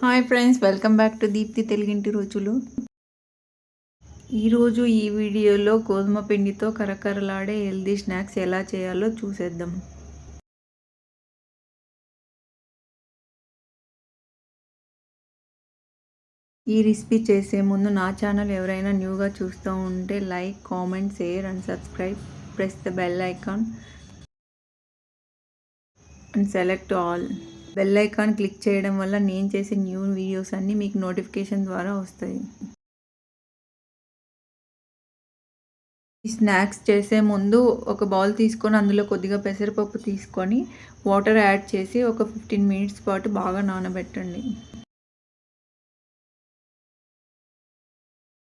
Hi friends welcome back to Deepthi తెలుగింటి రోజులు. ఈరోజు ఈ వీడియోలో గోధుమ పిండితో కరకరలాడే హెల్దీ స్నాక్స్ ఎలా చేయాలో చూసేద్దాం. ఈ రెసిపీ చేసే ముందు నా ఛానల్ ఎవరైనా న్యూగా చూస్తూ ఉంటే like comment share and subscribe. Press the bell icon. And select all. Bell icon click చేయడం వల్ల నేను చేసే న్యూ వీడియోస్ అన్నీ మీకు నోటిఫికేషన్ ద్వారా వస్తాయి. ఈ స్నాక్స్ చేసే ముందు ఒక బౌల్ తీసుకొని అందులో కొద్దిగా పెసరపప్పు తీసుకొని వాటర్ యాడ్ చేసి ఒక ఫిఫ్టీన్ మినిట్స్ పాటు బాగా నానబెట్టండి.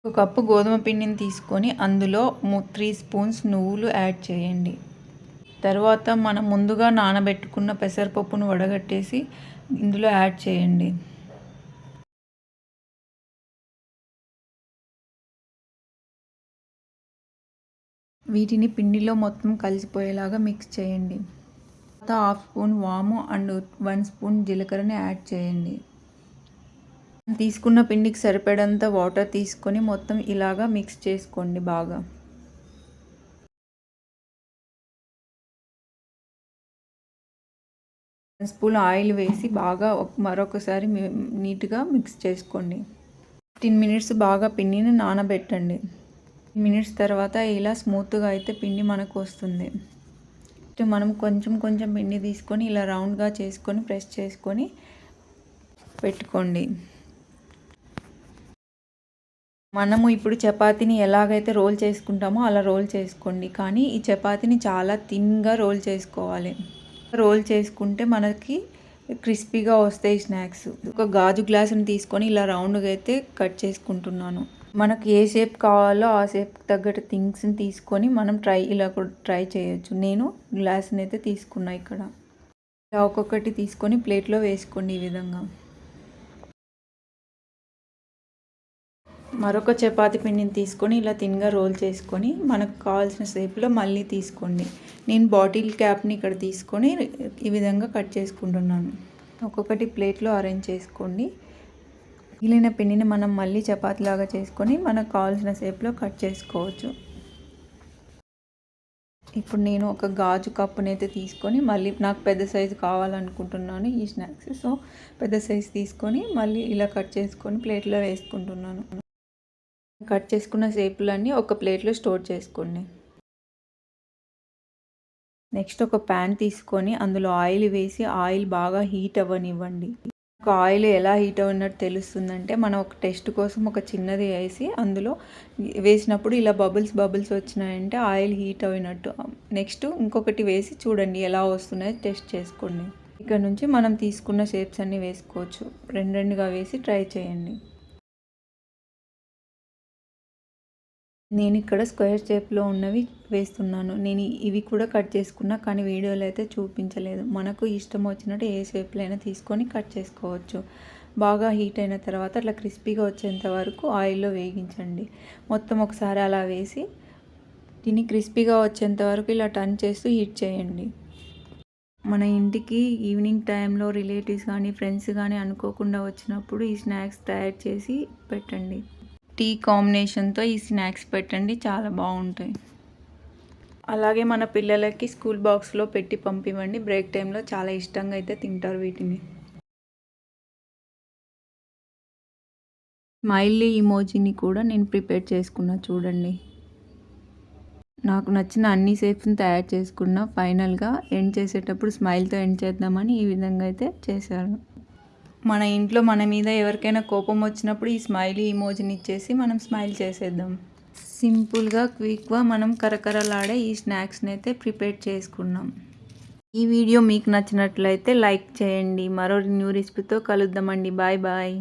ఒక కప్పు గోధుమ పిండిని తీసుకొని అందులో త్రీ స్పూన్స్ నువ్వులు యాడ్ చేయండి. తర్వాత మనం ముందుగా నానబెట్టుకున్న పెసరపప్పును వడగట్టేసి ఇందులో యాడ్ చేయండి. వీటిని పిండిలో మొత్తం కలిసిపోయేలాగా మిక్స్ చేయండి. తర్వాత హాఫ్ స్పూన్ వాము అండ్ వన్ స్పూన్ జీలకర్రని యాడ్ చేయండి. తీసుకున్న పిండికి సరిపడంత వాటర్ తీసుకొని మొత్తం ఇలాగా మిక్స్ చేసుకోండి బాగా. స్పూన్ ఆయిల్ వేసి బాగా మరొకసారి నీట్గా మిక్స్ చేసుకోండి. ఫిఫ్టీన్ మినిట్స్ బాగా పిండిని నానబెట్టండి. మినిట్స్ తర్వాత ఇలా స్మూత్గా అయితే పిండి మనకు వస్తుంది. మనం కొంచెం కొంచెం పిండి తీసుకొని ఇలా రౌండ్గా చేసుకొని ప్రెస్ చేసుకొని పెట్టుకోండి. మనము ఇప్పుడు చపాతీని ఎలాగైతే రోల్ చేసుకుంటామో అలా రోల్ చేసుకోండి. కానీ ఈ చపాతీని చాలా థిన్గా రోల్ చేసుకోవాలి. రోల్ చేసుకుంటే మనకి క్రిస్పీగా వస్తాయి స్నాక్స్. ఒక గాజు గ్లాసుని తీసుకొని ఇలా రౌండ్గా అయితే కట్ చేసుకుంటున్నాను. మనకు ఏ షేప్ కావాలో ఆ షేప్ తగ్గట్టు థింగ్స్ని తీసుకొని మనం ట్రై ఇలా కూడా ట్రై చేయొచ్చు. నేను గ్లాస్ని అయితే తీసుకున్నా ఇక్కడ. ఇలా ఒక్కొక్కటి తీసుకొని ప్లేట్లో వేసుకోండి ఈ విధంగా. మరొక చపాతి పిండిని తీసుకొని ఇలా తిన్గా రోల్ చేసుకొని మనకు కావాల్సిన షేప్లో మళ్ళీ తీసుకోండి. నేను బాటిల్ క్యాప్ని ఇక్కడ తీసుకొని ఈ విధంగా కట్ చేసుకుంటున్నాను. ఒక్కొక్కటి ప్లేట్లో అరేంజ్ చేసుకోండి. మిగిలిన పిండిని మనం మళ్ళీ చపాతీలాగా చేసుకొని మనకు కావాల్సిన షేప్లో కట్ చేసుకోవచ్చు. ఇప్పుడు నేను ఒక గాజు కప్పుని అయితే తీసుకొని మళ్ళీ నాకు పెద్ద సైజు కావాలనుకుంటున్నాను ఈ స్నాక్స్ సో పెద్ద సైజు తీసుకొని మళ్ళీ ఇలా కట్ చేసుకొని ప్లేట్లో వేసుకుంటున్నాను. కట్ చేసుకున్న సేపులన్నీ ఒక ప్లేట్లో స్టోర్ చేసుకోండి. నెక్స్ట్ ఒక ప్యాన్ తీసుకొని అందులో ఆయిల్ వేసి ఆయిల్ బాగా హీట్ అవ్వనివ్వండి. ఒక ఆయిల్ ఎలా హీట్ అవ్వనట్టు తెలుస్తుందంటే మనం ఒక టెస్ట్ కోసం ఒక చిన్నది వేసి అందులో వేసినప్పుడు ఇలా బబుల్స్ బబుల్స్ వచ్చినాయంటే ఆయిల్ హీట్ అయినట్టు నెక్స్ట్ ఇంకొకటి వేసి చూడండి ఎలా వస్తున్నాయో టెస్ట్ చేసుకోండి. ఇక్కడ నుంచి మనం తీసుకున్న షేప్స్ అన్నీ వేసుకోవచ్చు. రెండు రెండుగా వేసి ట్రై చేయండి. నేను ఇక్కడ స్క్వేర్ షేప్లో ఉన్నవి వేస్తున్నాను. నేను ఇవి కూడా కట్ చేసుకున్నా కానీ వీడియోలో అయితే చూపించలేదు. మనకు ఇష్టం వచ్చినట్టు ఏ షేప్లో అయినా తీసుకొని కట్ చేసుకోవచ్చు. బాగా హీట్ అయిన తర్వాత అట్లా క్రిస్పీగా వచ్చేంత వరకు ఆయిల్లో వేగించండి. మొత్తం ఒకసారి అలా వేసి దీన్ని క్రిస్పీగా వచ్చేంత వరకు ఇలా టర్న్ చేస్తూ హీట్ చేయండి. మన ఇంటికి ఈవినింగ్ టైంలో రిలేటివ్స్ కానీ ఫ్రెండ్స్ కానీ అనుకోకుండా వచ్చినప్పుడు ఈ స్నాక్స్ తయారు చేసి పెట్టండి. టీ కాంబినేషన్తో ఈ స్నాక్స్ పెట్టండి చాలా బాగుంటాయి. అలాగే మన పిల్లలకి స్కూల్ బాక్స్లో పెట్టి పంపివ్వండి బ్రేక్ టైంలో చాలా ఇష్టంగా అయితే తింటారు వీటిని. స్మైల్లీ ఇమోజీని కూడా నేను ప్రిపేర్ చేసుకున్నా చూడండి. నాకు నచ్చిన అన్ని సేఫ్ని తయారు చేసుకున్నా ఫైనల్గా ఎండ్ చేసేటప్పుడు స్మైల్తో ఎండ్ చేద్దామని ఈ విధంగా అయితే చేశాను. మన ఇంట్లో మన మీద ఎవరికైనా కోపం వచ్చినప్పుడు ఈ స్మైలీ ఇమోజిని ఇచ్చేసి మనం స్మైల్ చేసేద్దాం. సింపుల్గా క్విక్గా మనం కరకరలాడే ఈ స్నాక్స్ని అయితే ప్రిపేర్ చేసుకున్నాం. ఈ వీడియో మీకు నచ్చినట్లయితే లైక్ చేయండి. మరో న్యూ రెసిపీతో కలుద్దామండి. Bye bye.